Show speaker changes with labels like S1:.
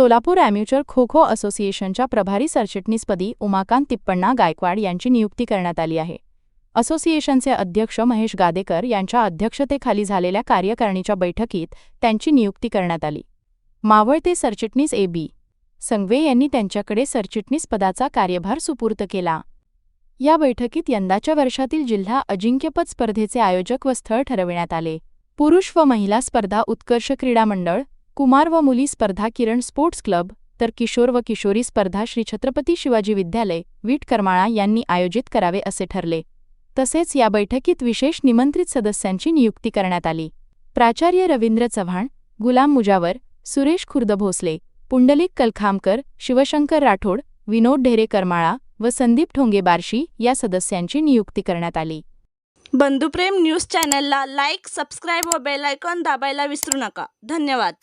S1: सोलापूर अॅम्युचर खो खो असोसिएशनच्या प्रभारी सरचिटणीसपदी उमाकांत तिप्पण्णा गायकवाड यांची नियुक्ती करण्यात आली आहे. असोसिएशनचे अध्यक्ष महेश गादेकर यांच्या अध्यक्षतेखाली झालेल्या कार्यकारिणीच्या बैठकीत त्यांची नियुक्ती करण्यात आली. मावळते सरचिटणीस ए. बी. संघवे यांनी त्यांच्याकडे सरचिटणीस पदाचा कार्यभार सुपूर्त केला. या बैठकीत यंदाच्या वर्षातील जिल्हा अजिंक्यपद स्पर्धेचे आयोजक व स्थळ ठरविण्यात आले. पुरुष व महिला स्पर्धा उत्कर्ष क्रीडा मंडळ कुमार व मुली स्पर्धा किरण स्पोर्ट्स क्लब तर किशोर व किशोरी स्पर्धा श्री छत्रपती शिवाजी विद्यालय वीट करमाळा यांनी आयोजित करावे असे ठरले. तसेच या बैठकीत विशेष निमंत्रित सदस्यांची नियुक्ती करण्यात आली. प्राचार्य रवींद्र चव्हाण गुलाम मुजावर सुरेश खुर्द भोसले पुंडलिक कलखामकर शिवशंकर राठोड विनोद ढेरे करमाळा व संदीप ठोंगे बार्शी या सदस्यांची नियुक्ती करण्यात आली.
S2: बंधुप्रेम न्यूज चॅनलला लाईक सबस्क्राईब व बेलायकॉन दाबायला विसरू नका. धन्यवाद.